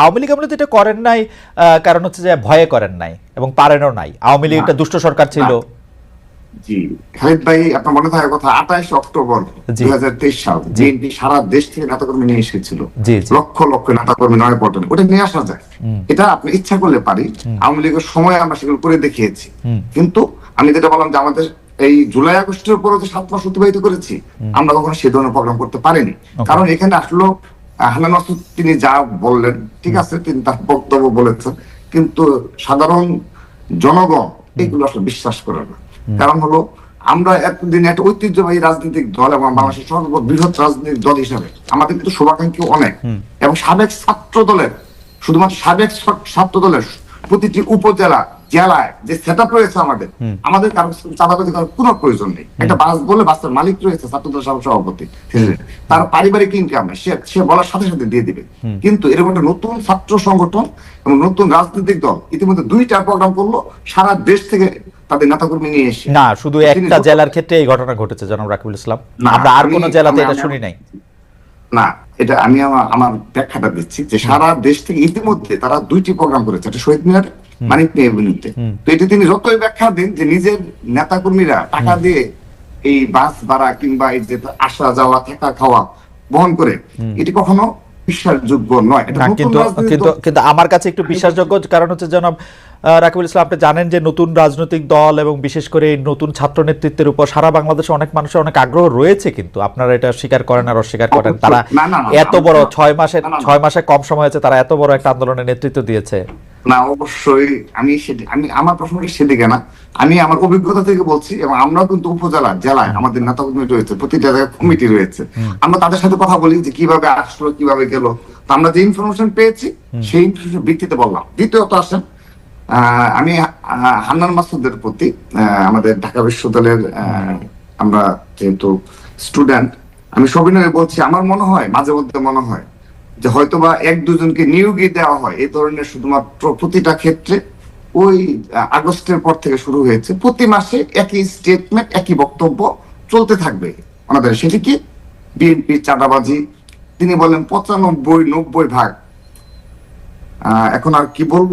আওয়ামী লীগ আমলে তো এটা করেন নাই কারণ হচ্ছে যে ভয়ে করেন নাই এবং পারেনও নাই। আওয়ামী লীগ একটা দুষ্ট সরকার ছিল। জি। খালিদ ভাই আপনার মনে থাকার কথা আঠাশ অক্টোবর দুই হাজার তেইশ সাল বিএনপি সারা দেশ থেকে নেতাকর্মী নিয়ে এসেছিল। লক্ষ লক্ষ নেতাকর্মী নয় ওটা নিয়ে আসা যায়। এটা আপনি ইচ্ছা করলে পারি। আওয়ামী লীগের সময় আমরা সেগুলো করে দেখিয়েছি। কিন্তু আমি যেটা বললাম যে আমাদের এই জুলাই আগস্টের উপরে যে সাত মাস অতিবাহিত করেছি আমরা কখনো সে ধরনের প্রোগ্রাম করতে পারিনি। কারণ এখানে আসলো আহ, হান্নান মাসুদ তিনি যা বললেন ঠিক আছে তিনি তার বক্তব্য বলেছেন কিন্তু সাধারণ জনগণ এগুলো আসলে বিশ্বাস করে না। কারণ হলো আমরা এতদিন একটা ঐতিহ্যবাহী রাজনৈতিক দল এবং বাংলাদেশের সর্ববৃহৎ রাজনৈতিক দল হিসাবে আমাদের কিন্তু শুভাকাঙ্ক্ষী অনেক। এবং সাবেক ছাত্র দলের শুধুমাত্র সাবেক ছাত্র দলের প্রতিটি উপজেলা জেলায় যে সেট রয়েছে আমাদের আমাদের কারও চাঁদাবাজি করার কোনো প্রয়োজন নেই। একটা বাস বলে বাসের মালিক রয়েছে ছাত্র দলের সহ- সভাপতি। তার পারিবারিক ইনকাম সে সে বলার সাথে সাথে দিয়ে দিবে। কিন্তু এরকম একটা নতুন ছাত্র সংগঠন এবং নতুন রাজনৈতিক দল ইতিমধ্যে দুইটা প্রোগ্রাম করল সারা দেশ থেকে তাদের নেতাকর্মী নিয়ে এসে। না শুধু একটা জেলার ক্ষেত্রে এই ঘটনা ঘটেছে জনাব রাকিবুল ইসলাম। আমরা আর কোন জেলাতে এটা শুনি নাই। না এটা আমি আমার ব্যাখ্যাটা দিচ্ছি যে সারা দেশ থেকে ইতিমধ্যে তারা দুইটি প্রোগ্রাম করেছে একটা শহীদ মিনার মানিক এভিনিউতে তো এটা তিনি যতই ব্যাখ্যা দিন যে নিজের নেতাকর্মীরা টাকা দিয়ে এই বাস ভাড়া কিংবা এই যে আসা যাওয়া থাকা খাওয়া বহন করে এটি কখনো বিশ্বাসযোগ্য নয়। কিন্তু কিন্তু কিন্তু আমার কাছে একটু বিশ্বাসযোগ্য কারণ হচ্ছে জনাব রাকিবুল ইসলাম আপনি জানেন যে নতুন রাজনৈতিক দল এবং বিশেষ করে এই নতুন ছাত্র নেতৃত্বের উপর সারা বাংলাদেশে অনেক মানুষের অনেক আগ্রহ রয়েছে কিন্তু। আপনারা এটা স্বীকার করেন আর অস্বীকার করেন। তারা এত বড় ছয় মাসে। ছয় মাসে কম সময় আছে তারা এত বড় একটা আন্দোলনের নেতৃত্ব দিয়েছে। না অবশ্যই আমি আমি আমার প্রশ্নটা সেদিকে না। আমি আমার অভিজ্ঞতা থেকে বলছি এবং আমরাও কিন্তু উপজেলা জেলায় আমাদের নেতা কর্মী রয়েছে প্রতিটা জায়গায় কমিটি রয়েছে। আমরা তাদের সাথে কথা বলি যে কীভাবে আসলো কীভাবে গেল। আমরা যে ইনফরমেশন পেয়েছি সেই ইনফরমেশন ভিত্তিতে বললাম। দ্বিতীয়ত আসেন আহ, আমি হান্নান মাসুদের প্রতি আহ, আমাদের ঢাকা বিশ্ববিদ্যালয়ের আহ, আমরা যেহেতু স্টুডেন্ট আমি সবিনয় বলছি আমার মনে হয় মাঝে মধ্যে মনে হয় যে হয়তোবা এক দুজনকে নিয়োগই দেওয়া হয় এই ধরনের শুধুমাত্র প্রতিটা ক্ষেত্রে ওই আগস্টের পর থেকে শুরু হয়েছে। প্রতি মাসে একই স্টেটমেন্ট একই বক্তব্য চলতে থাকবে আমাদের। সেটি কি? বিএনপি চাঁদাবাজি, তিনি বলেন পঁচানব্বই, নব্বই ভাগ। এখন আর কি বলব?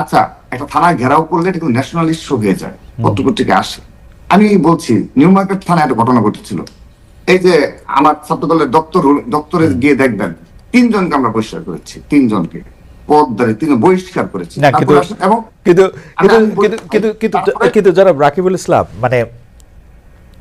আচ্ছা একটা থানা ঘেরাও করলে এটা কিন্তু ন্যাশনাল ইস্যু হয়ে যায় পত্রপুর থেকে আসে। আমি বলছি নিউ মার্কেট থানায় একটা ঘটনা ঘটেছিল। এই যে আমার ছাত্র দলের দপ্তর দপ্তরে গিয়ে দেখবেন তিনজনকে আমরা বহিষ্কার করেছি তিনজনকে। পদ দ্বারে তিন বহিষ্কার করেছি। কিন্তু এবং কিন্তু জনাব রাকিবুল ইসলাম মানে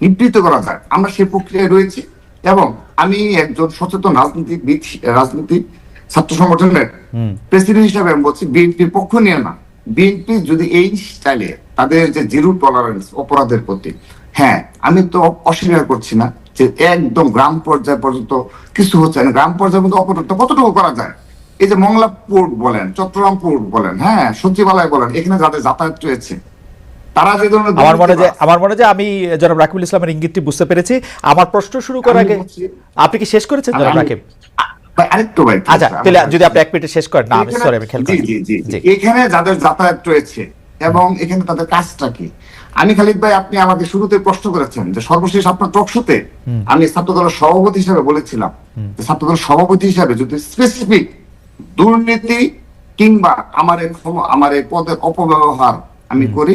নিবৃত্ত করা যায়। আমরা সেই প্রক্রিয়ায় রয়েছি এবং আমি একজন সচেতন রাজনীতিবিদ রাজনীতি ছাত্র সংগঠনের প্রেসিডেন্ট হিসাবে আমি বলছি বিএনপির পক্ষ নিয়ে না। বিএনপি যদি এই স্টাইলে তাদের যে জিরো টলারেন্স অপরাধের প্রতি হ্যাঁ আমি তো অস্বীকার করছি না যে একদম গ্রাম পর্যায় পর্যন্ত কিছু হচ্ছে না। গ্রাম পর্যায়ে পর্যন্ত অপরাধ কতটুকু করা যায়? এই যে মংলা পোর্ট বলেন চট্টগ্রাম পোর্ট বলেন হ্যাঁ সচিবালয় বলেন এখানে যাদের যাতায়াত রয়েছে তারা যে ধরনের আমার মনে যে আমার মনে যে আমি জনাব রাকিবুল ইসলামের ইঙ্গিতটি বুঝতে পেরেছি। আমার প্রশ্ন শুরু করার আগে আপনি কি শেষ করেছেন জনাব রাকিব? আরেকটু ভাই আচ্ছা তাহলে যদি আপনি এক মিনিটে শেষ করেন। না আমি এখানে- সরি আমি খেয়াল জি জি জি জি। এখানে যাদের যাতায়াত রয়েছে এবং এখানে তাদের কাজটা কি? আমি খালিদ ভাই আপনি আমাকে শুরুতে প্রশ্ন করেছেন যে সর্বশেষ আপনার টকশোতে আমি ছাত্রদলের সভাপতি হিসেবে বলেছিলাম সভাপতি হিসেবে যদি স্পেসিফিক দুর্নীতি কিংবা আমার আমার এই পদের অপব্যবহার আমি করি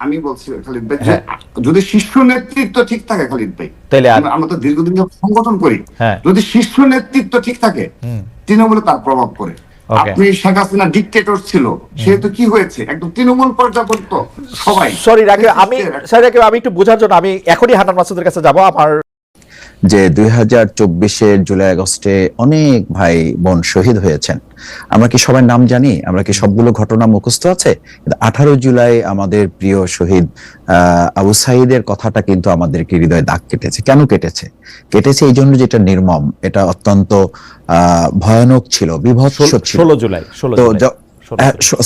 আমি বলছি খালিদ ভাই যে যদি শীর্ষ নেতৃত্ব ঠিক থাকে খালিদ ভাই তাহলে আমরা- তো দীর্ঘদিন সংগঠন করি। হ্যাঁ। যদি শীর্ষ নেতৃত্ব ঠিক থাকে। তৃণমূলে তার প্রভাব পড়ে. আপনি শেখ হাসিনা ডিকটেটর ছিল সেহেতু কি হয়েছে? একদম তৃণমূল পর্যায় পর্যন্ত সবাই সরি রাকিব আমি সরি রাকিব আমি একটু বোঝার জন্য আমি এখনই হানান মাসুদের কাছে যাব। আমার যে দুই হাজার চব্বিশের জুলাই আগস্টে অনেক ভাই বোন শহীদ হয়েছেন। আমরা কি সবার নাম জানি? আমরা কি সবগুলো ঘটনা মুখস্থ আছে? আঠারো জুলাই আমাদের প্রিয় শহীদ আবু সাইদের কথাটা কিন্তু আমাদেরকে হৃদয়ে দাগ কেটেছে। কেন কেটেছে? কেটেছে এই জন্য যেটা নির্মম এটা অত্যন্ত আহ, ভয়ানক ছিল বিভৎস ষোলো জুলাই তো জুলাই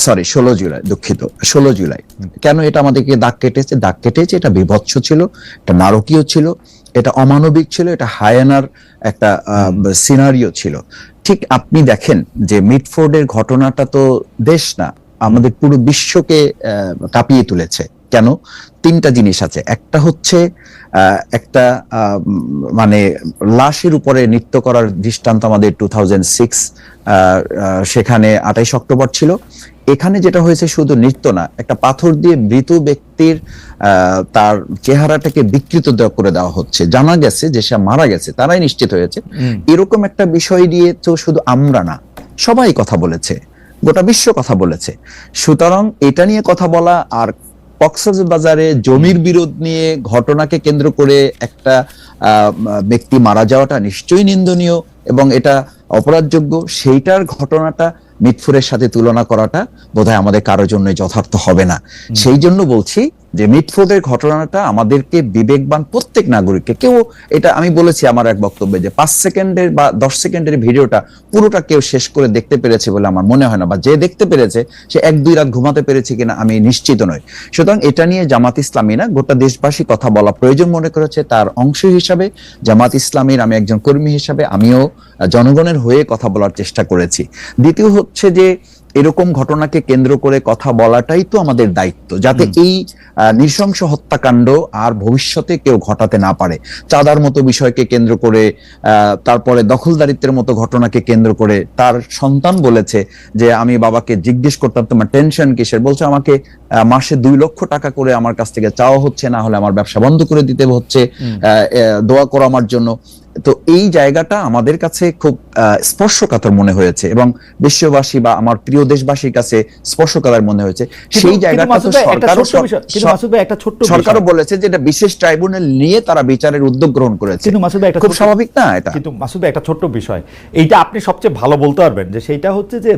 সরি ষোলো জুলাই দুঃখিত ষোলো জুলাই। কেন এটা আমাদেরকে দাগ কেটেছে? দাগ কেটেছে এটা বিভৎস ছিল এটা নারকীয় ছিল এটা অমানবিক ছিল, এটা হায়ানার একটা সিনারিও ছিল। ঠিক আপনি দেখেন যে মিডফোর্ডের ঘটনাটা তো দেশ না, আমাদের পুরো বিশ্বকে কাঁপিয়ে তুলেছে। কেন? তিনটা জিনিস আছে। একটা হচ্ছে একটা মানে লাশের উপরে নৃত্য করার দৃষ্টান্ত আমাদের টু থাউজেন্ড সিক্স সেখানে আঠাইশ অক্টোবর ছিল। এখানে যেটা হয়েছে শুধু নৃত্য না একটা পাথর দিয়ে মৃত ব্যক্তির তার চেহারাটাকে বিকৃত করে দেওয়া হচ্ছে। জানা গেছে যে সে মারা গেছে তারাই নিশ্চিত হয়েছে। এরকম একটা বিষয় দিয়ে তো শুধু আমরা না সবাই কথা বলেছে গোটা বিশ্ব কথা বলেছে। সুতরাং এটা নিয়ে কথা বলা আর কক্সবাজারে জমির বিরোধ নিয়ে ঘটনাকে কেন্দ্র করে একটা আহ, ব্যক্তি মারা যাওয়াটা নিশ্চয়ই নিন্দনীয়। এবং এটা অপরাধযোগ্য সেইটার ঘটনাটা মিটফুরের সাথে তুলনা করাটা বোধহয় আমাদের কারোর জন্য যথার্থ হবে না। সেই জন্য বলছি যে মিটফোর্ডের ঘটনাটা আমাদেরকে বিবেকবান প্রত্যেক নাগরিককে, কেউ এটা আমি বলেছি আমার এক বক্তব্যে যে পাঁচ সেকেন্ডের বা দশ সেকেন্ডের ভিডিওটা পুরোটা কেউ শেষ করে দেখতে পেরেছে বলে আমার মনে হয় না, বা যে দেখতে পেরেছে, সে এক, দুই রাত ঘুমাতে পেরেছে কিনা আমি নিশ্চিত নই। সুতরাং এটা নিয়ে জামাত ইসলামী না গোটা দেশবাসী কথা বলা প্রয়োজন মনে করেছে। তার অংশ হিসাবে জামাত ইসলামীর আমি একজন কর্মী হিসাবে আমিও জনগণের হয়ে কথা বলার চেষ্টা করেছি। দ্বিতীয় হচ্ছে যে এরকম ঘটনাকে কেন্দ্র করে কথা বলাটাই তো আমাদের দায়িত্ব যাতে এই নৃশংস হত্যাকাণ্ড আর ভবিষ্যতে কেউ ঘটাতে না পারে। চাঁদার মতো বিষয়কে কেন্দ্র করে তারপরে দখলদারিত্বের মতো ঘটনাকে কেন্দ্র করে তার সন্তান বলেছে যে আমি বাবাকে জিজ্ঞেস করতাম তোমার টেনশন কিসের? বলছে আমাকে মাসে দুই লক্ষ টাকা করে আমার কাছ থেকে চাওয়া হচ্ছে না হলে আমার ব্যবসা বন্ধ করে দিতে হচ্ছে দোয়া করো আমার জন্য। তো এই জায়গাটা আমাদের কাছে খুব স্পর্শকাতর মনে হয়েছে এবং বিশ্ববাসী বা আমার প্রিয় দেশবাসীর কাছে স্পর্শকাতর মনে হয়েছে। সেই জায়গাটা তো সরকারও বলেছে যে এটা বিশেষ ট্রাইব্যুনাল নিয়ে তারা বিচারের উদ্যোগ গ্রহণ করেছে। কিন্তু মাসুদ একটা খুব স্বাভাবিক না এটা? কিন্তু মাসুদ একটা ছোট্ট বিষয়। এইটা আপনি সবচেয়ে ভালো বলতে পারবেন যে সেইটা হচ্ছে যে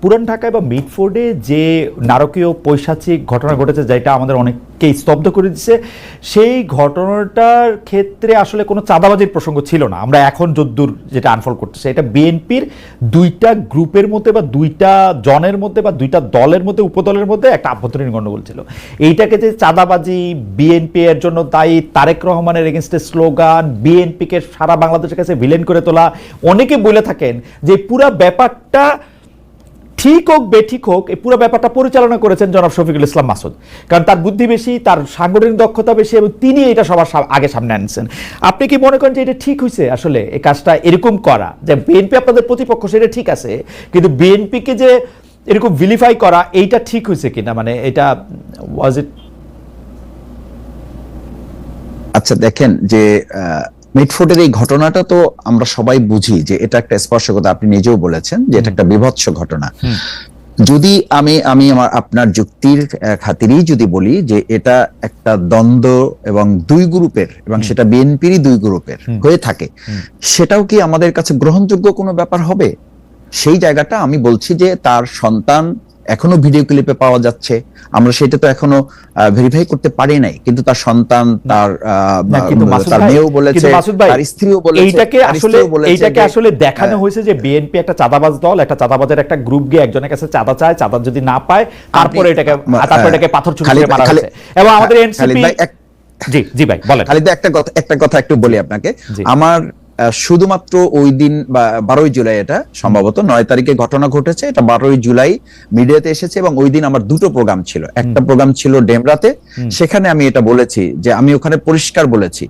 পুরান ঢাকায় বা মিডফোর্ডে যে নারকীয় পৈশাচিক ঘটনা ঘটেছে যেটা আমাদের অনেককে কে স্তব্ধ করে দিচ্ছে সেই ঘটনাটার ক্ষেত্রে আসলে কোনো চাঁদাবাজির প্রসঙ্গ ছিল না। আমরা এখন যদ্দূর যেটা আনফল করতেছে, এটা বিএনপির দুইটা গ্রুপের মধ্যে বা দুইটা জনের মধ্যে বা দুইটা দলের মধ্যে, উপদলের মধ্যে একটা আভ্যন্তরীণ গণ্ডগোল ছিল। এইটাকে যে চাঁদাবাজি বিএনপি এর জন্য দায়ী তারেক রহমানের এগেনস্টে স্লোগান বিএনপিকে সারা বাংলাদেশের কাছে ভিলেন করে তোলা, অনেকে বলে থাকেন যে পুরা ব্যাপারটা ঠিক হোক, বেঠিক হোক, এই পুরো ব্যাপারটা পরিচালনা করেছেন জনাব শফিকুল ইসলাম মাসুদ। কারণ তার বুদ্ধি বেশি, তার সাংগঠনিক দক্ষতা বেশি এবং তিনি এটা সবার আগে সামনে আনছেন। আপনি কি মনে করেন যে এটা ঠিক হয়েছে আসলে, এই কাজটা এরকম করা? যে বিএনপি আপনাদের প্রতিপক্ষ, সেটা ঠিক আছে, কিন্তু বিএনপিকে যে এরকম ভিলিফাই করা, এইটা ঠিক হয়েছে কিনা? মানে এটা ওয়াজ ইট আচ্ছা দেখেন যে মিটফোর্ডের এই ঘটনাটা তো আমরা সবাই বুঝি যে এটা একটা স্পর্শকতা আপনি নিজেও বলেছেন যে এটা একটা বিভৎস ঘটনা। যদি আমি আমি আমার আপনার যুক্তির খাতিরেই যদি বলি যে এটা একটা দ্বন্দ্ব এবং দুই গ্রুপের এবং সেটা বিএনপিরই দুই গ্রুপের হয়ে থাকে সেটাও কি আমাদের কাছে গ্রহণযোগ্য কোনো ব্যাপার হবে? সেই জায়গাটা আমি বলছি যে তার সন্তান এখনও ভিডিও ক্লিপে পাওয়া যাচ্ছে। আমরা সেটা তো এখনও ভেরিফাই করতে পারি নাই। কিন্তু তার সন্তান তার তার মেয়েও বলেছে তার স্ত্রীও বলেছে এইটাকে আসলে এইটাকে আসলে দেখানো হয়েছে যে বিএনপি একটা চাঁদাবাজ দল একটা চাঁদাবাজের একটা গ্রুপ গিয়ে একজনের কাছে চাঁদা চায় চাঁদা যদি না পায় তারপরে এটাকে তারপরে এটাকে পাথর খালিদ- মারা হয়েছে। এবং আমাদের এনসিপি জি জি ভাই বলেন। খালিদ একটা কথা একটা কথা একটু বলি আপনাকে। আমার শুধুমাত্র ওই দিন বা বারোই জুলাই এটা সম্ভবত নয় তারিখে ঘটনা ঘটেছে এটা বারোই জুলাই মিডিয়াতে এসেছে এবং ওই দিন আমার দুটো প্রোগ্রাম ছিল। একটা প্রোগ্রাম ছিল ডেমরাতে সেখানে আমি এটা বলেছি যে আমি ওখানে পরিষ্কার বলেছি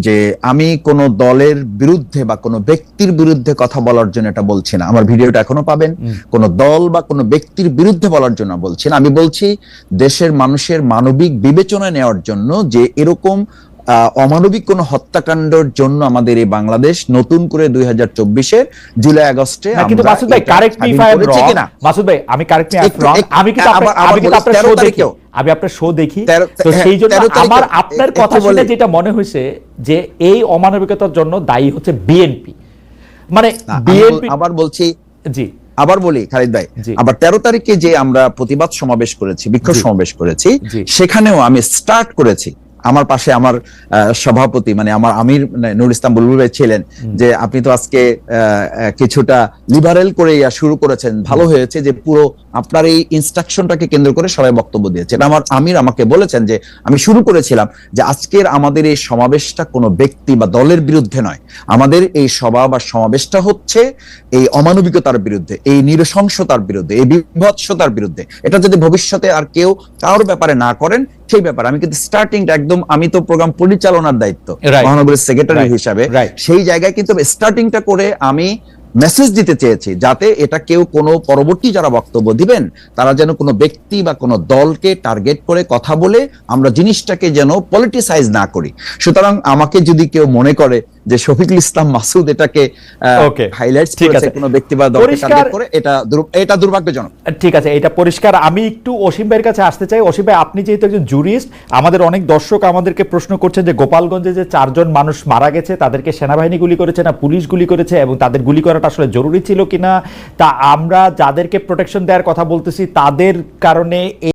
যে আমি কোন দলের বিরুদ্ধে বা কোনো ব্যক্তির বিরুদ্ধে কথা বলার জন্য এটা বলছি না। আমার ভিডিওটা এখনও পাবেন। কোন দল বা কোনো ব্যক্তির বিরুদ্ধে বলার জন্য বলছি না। আমি বলছি দেশের মানুষের মানবিক বিবেচনা নেওয়ার জন্য যে এরকম অমানবিক কোন হত্যাকাণ্ডের জন্য আমাদের এই বাংলাদেশ নতুন করে দুই হাজার চব্বিশের জুলাই আগস্টে কিন্তু মাসুদ ভাই কারেক্ট মি মাসুদ ভাই আমি কারেক্ট মি আমি কিন্তু আমি কিন্তু আপনার শো দেখি। আমি আপনার শো দেখি। তো হ্যাঁ, সেই জন্য আমার আপনার কথা শুনে যেটা মনে হয়েছে যে এই অমানবিকতার জন্য দায়ী হচ্ছে বিএনপি মানে বিএনপি আবার বলছি জি। আবার বলি খালিদ ভাই। আবার তেরো তারিখে যে আমরা প্রতিবাদ সমাবেশ করেছি বিক্ষোভ সমাবেশ করেছি সেখানেও আমি স্টার্ট করেছি। আমার পাশে আমার সভাপতি মানে আমার আমির মানে নুর ইসলাম বুলবুল ভাই ছিলেন যে আপনি তো আজকে কিছুটা লিবারেল করে ইয়া শুরু করেছেন। ভালো হয়েছে যে পুরো আপনার এই ইনস্ট্রাকশনটাকে কেন্দ্র করে সবাই বক্তব্য দিয়েছেন আমার আমির আমাকে বলেছেন যে আমি শুরু করেছিলাম যে আজকের আমাদের এই সমাবেশটা কোনো ব্যক্তি বা দলের বিরুদ্ধে নয়। আমাদের এই সভা বা সমাবেশটা হচ্ছে এই অমানবিকতার বিরুদ্ধে এই নৃশংসতার বিরুদ্ধে এই বিভৎসতার বিরুদ্ধে। এটা যদি ভবিষ্যতে আর কেউ কারোর ব্যাপারে না করেন সেই ব্যাপার। আমি কিন্তু স্টার্টিংটা একদম আমি তো প্রোগ্রাম পরিচালনার দায়িত্ব. মহানগরের সেক্রেটারি হিসাবে। সেই জায়গায় কিন্তু স্টার্টিংটা করে আমি মেসেজ দিতে চেয়েছি যাতে এটা কেউ কোনো পরবর্তী যারা বক্তব্য দিবেন তারা যেন কোনো ব্যক্তি বা কোনো দলকে টার্গেট করে কথা বলে আমরা জিনিসটাকে যেন পলিটিসাইজ না করি। সুতরাং আমাকে যদি কেউ মনে করে যে শফিকুল ইসলাম মাসুদ এটাকে Okay. হাইলাইটস ঠিক করেছে আছে। কোনো ব্যক্তি বা দলকে করে এটা এটা দুর্ভাগ্যজনক ঠিক আছে এটা পরিষ্কার আমি একটু অসীম ভাইয়ের কাছে আসতে চাই অসীম ভাই আপনি যেহেতু একজন জুরিস্ট আমাদের অনেক দর্শক আমাদেরকে প্রশ্ন করছেন যে গোপালগঞ্জে যে চারজন মানুষ মারা গেছে তাদেরকে সেনাবাহিনী গুলি করেছে না পুলিশ গুলি করেছে এবং তাদের গুলি করাটা আসলে জরুরি ছিল কিনা তা আমরা যাদেরকে প্রোটেকশন দেওয়ার কথা বলতেছি তাদের কারণে